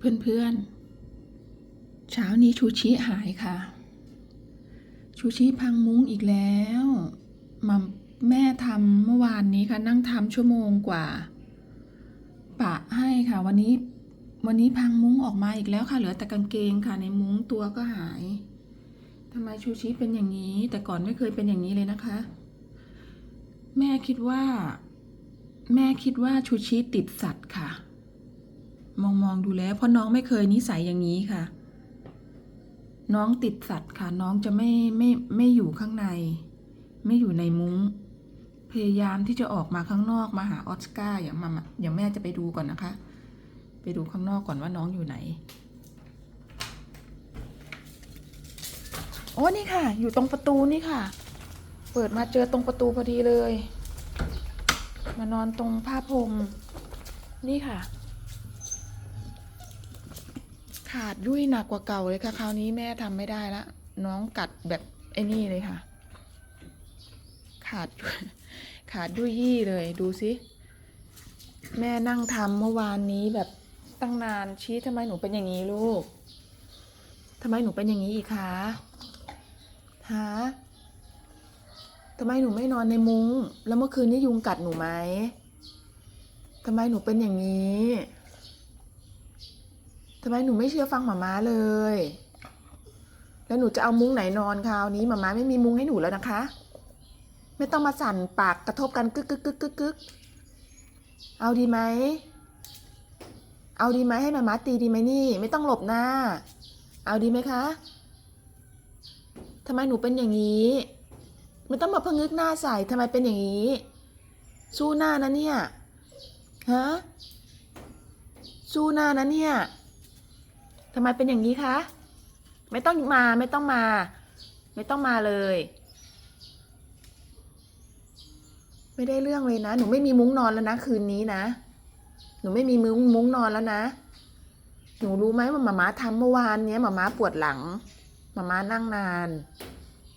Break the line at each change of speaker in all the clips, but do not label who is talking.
เพื่อนๆ เช้านี้ชูชิหายค่ะ ชูชิพังมุ้งอีกแล้วมาแม่ทำเมื่อวานนี้ค่ะ นั่งทำชั่วโมงกว่า ปะให้ค่ะ วันนี้วันนี้พังมุ้งออกมาอีกแล้วค่ะ เหลือแต่กางเกงค่ะ ในมุ้งตัวก็หายทำไมชูชิเป็นอย่างนี้ แต่ก่อนไม่เคยเป็นอย่างนี้เลยนะคะ แม่คิดว่า แม่คิดว่าชูชิติดสัตว์ค่ะ มองมองดูแล้วเพราะน้องไม่เคยนิสัยอย่างนี้ค่ะ น้องติดสัตว์ค่ะ น้องจะไม่ไม่ไม่อยู่ข้างใน ไม่อยู่ในมุ้ง พยายามที่จะออกมาข้างนอกมาหาออสการ์อย่างมาอย่างแม่จะไปดูก่อนนะคะ ไปดูข้างนอกก่อนว่าน้องอยู่ไหน โอ้นี่ค่ะ อยู่ตรงประตูนี่ค่ะ เปิดมาเจอตรงประตูพอดีเลย มานอนตรงผ้าพรมนี่ค่ะ ขาดยุ่ยหนักกว่าเก่าเลยค่ะ คราวนี้แม่ทำไม่ได้ละ น้องกัดแบบไอ้นี่เลยค่ะ ขาดขาดยุ่ยยี่เลยดูสิแม่นั่งทำเมื่อวานนี้แบบตั้งนานชี้ทำไมหนูเป็นอย่างนี้ลูกทำไมหนูเป็นอย่างนี้อีกคะฮะทำไมหนูไม่นอนในมุง้ง แล้วเมื่อคืนนี้ยุงกัดหนูไหมทำไมหนูเป็นอย่างนี้ ทำไมหนูไม่เชื่อฟังหมาม้าเลย แล้วหนูจะเอามุ้งไหนนอนคราวนี้หมาม้าไม่มีมุ้งให้หนูแล้วนะคะ ไม่ต้องมาสั่นปากกระทบกันกึกกึกกึกกึกกึกเอาดีไหม เอาดีไหมให้หมาม้าตีดีไหมนี่ ไม่ต้องหลบหน้า เอาดีไหมคะทำไมหนูเป็นอย่างนี้ ไม่ต้องมาพงึกหน้าใส่ทำไมเป็นอย่างนี้ สู้หน้านะเนี่ย ฮะ สู้หน้านะเนี่ย ทำไมเป็นอย่างนี้คะ ไม่ต้องมาไม่ต้องมา ไม่ต้องมาเลย ไม่ได้เรื่องเลยนะ หนูไม่มีมุ้งนอนแล้วนะ คืนนี้นะ หนูไม่มีมุ้งมุ้งนอนแล้วนะ หนูรู้ไหมว่าหมาม้าทำเมื่อวานเนี้ยหมาม้าปวดหลังหมาม้านั่งนาน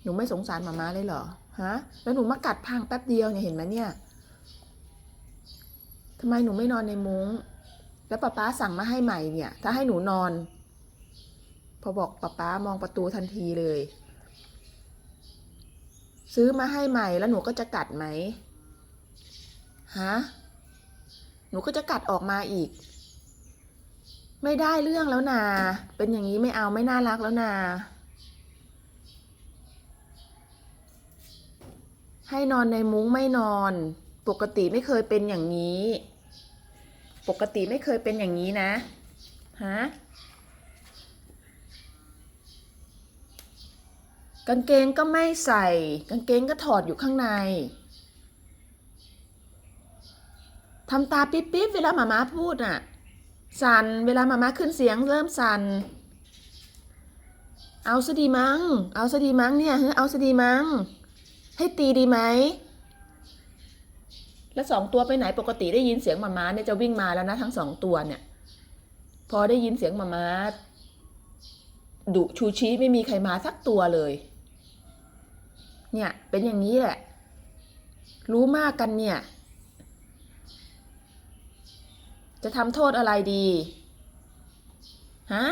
หนูไม่สงสารหมาม้าเลยเหรอฮะ แล้วหนูมากัดพังแป๊บเดียวเนี่ยเห็นไหมเนี่ยทำไมหนูไม่นอนในมุ้ง แล้วป๊าป๊าสั่งมาให้ใหม่เนี่ย ถ้าให้หนูนอน พอบอกป๊าป๊ามองประตูทันทีเลย ซื้อมาให้ใหม่แล้วหนูก็จะกัดไหมฮะหนูก็จะกัดออกมาอีก ไม่ได้เรื่องแล้วนา เป็นอย่างนี้ไม่เอาไม่น่ารักแล้วนา ให้นอนในมุ้งไม่นอน ปกติไม่เคยเป็นอย่างนี้ ปกติไม่เคยเป็นอย่างนี้นะฮะ กางเกงก็ไม่ใส่ กางเกงก็ถอดอยู่ข้างในทำตาปิ๊บปิ๊บเวลาหมาม้าพูดอะ สันเวลาหมาม้าขึ้นเสียงเริ่มสันเอาซะดีมั้ง เอาซะดีมั้งเนี่ยเฮ้ยเอาซะดีมั้ง ให้ตีดีไหม แล้วสองตัวไปไหนปกติได้ยินเสียงหมาม้าเนี่ยจะวิ่งมาแล้วนะทั้งสองตัวเนี่ย พอได้ยินเสียงหมาม้าดุชูชี้ไม่มีใครมาสักตัวเลย เนี่ย เป็นอย่างนี้แหละ รู้มากกันเนี่ย จะทำโทษอะไรดี ฮะ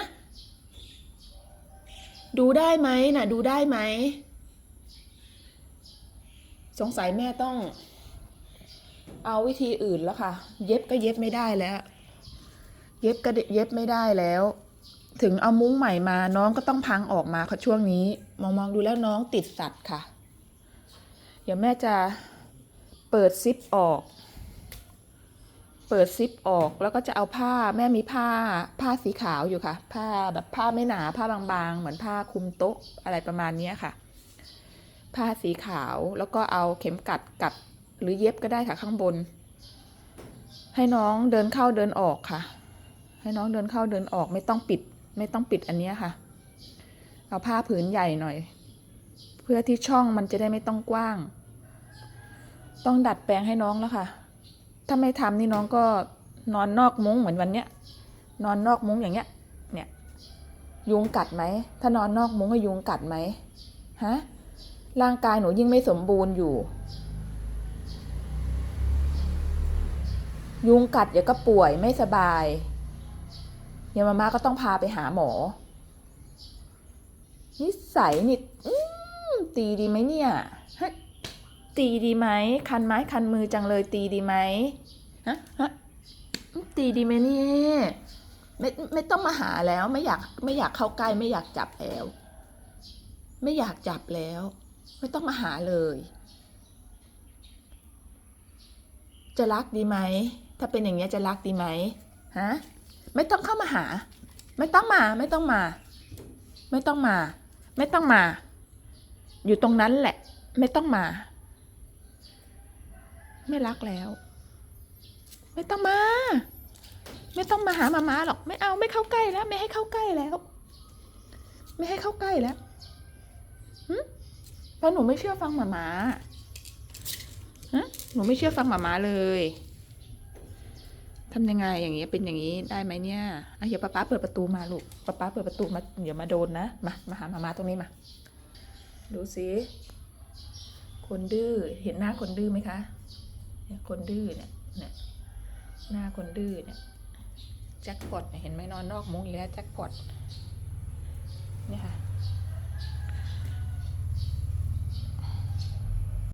ดูได้ไหมน่ะดูได้ไหม สงสัยแม่ต้อง เอาวิธีอื่นแล้วค่ะ เย็บก็เย็บไม่ได้แล้ว เย็บก็เย็บไม่ได้แล้วถึงเอามุ้งใหม่มาน้องก็ต้องพังออกมาค่ะช่วงนี้ มองมองดูแล้วน้องติดสัตว์ค่ะ เดี๋ยวแม่จะเปิดซิปออก เปิดซิปออกแล้วก็จะเอาผ้าแม่มีผ้าผ้าสีขาวอยู่ค่ะ ผ้าแบบผ้าไม่หนาผ้าบางๆ เหมือนผ้าคลุมโต๊ะอะไรประมาณนี้ค่ะ ผ้าสีขาวแล้วก็เอาเข็มกัดกัดหรือเย็บก็ได้ค่ะข้างบน ให้น้องเดินเข้าเดินออกค่ะ ให้น้องเดินเข้าเดินออกไม่ต้องปิด ไม่ต้องปิดอันนี้ค่ะ เอาผ้าผืนใหญ่หน่อย พื่อที่ช่องมันจะได้ไม่ต้องกว้าง ต้องดัดแปลงให้น้องแล้วค่ะ ถ้าไม่ทำนี่น้องก็นอนนอกมุ้งเหมือนวันเนี้ย นอนนอกมุ้งอย่างเงี้ย เนี่ย ยุงกัดไหม ถ้านอนนอกมุ้งก็ยุงกัดไหมฮะ ร่างกายหนูยิ่งไม่สมบูรณ์อยู่ ยุงกัดเดี๋ยวก็ป่วยไม่สบายเดี๋ยมาม่าก็ต้องพาไปหาหมอ นิสัยนี่ ตีดีไหมเนี่ยฮะตีดีไหมคันไม้คันมือจังเลยตีดีไหมฮะฮะอืมตีดีไหมเนี่ยไม่ไม่ต้องมาหาแล้วไม่อยากไม่อยากเข้าใกล้ไม่อยากจับแล้ว ไม่อยากจับแล้ว ไม่ต้องมาหาเลย จะรักดีไหมถ้าเป็นอย่างเงี้ยจะรักดีไหมฮะไม่ต้องเข้ามาหา ไม่ต้องมา ไม่ต้องมา ไม่ต้องมา ไม่ต้องมา อยู่ตรงนั้นแหละ ไม่ต้องมา ไม่รักแล้ว ไม่ต้องมา ไม่ต้องมาหามามาหรอก ไม่เอาไม่เข้าใกล้แล้ว ไม่ให้เข้าใกล้แล้ว ไม่ให้เข้าใกล้แล้วเพราะหนูไม่เชื่อฟังหมามาฮะหนูไม่เชื่อฟังหมามาเลยทำยังไงอย่างเงี้ยเป็นอย่างนี้ได้ไหมเนี่ยอะเดี๋ยวป๊าป๊าเปิดประตูมาลูกป๊าป๊าเปิดประตูมาเดี๋ยวมาโดนนะมามาหาหมามาตรงนี้มา ดูสิคนดื้อเห็นหน้าคนดื้อไหมคะเนี่ยคนดื้อเนี่ยเนี่ยหน้าคนดื้อเนี่ยแจ็คพอตเห็นไหมนอนนอกมุ้งอีกแล้วแจ็คพอตเนี่ยค่ะ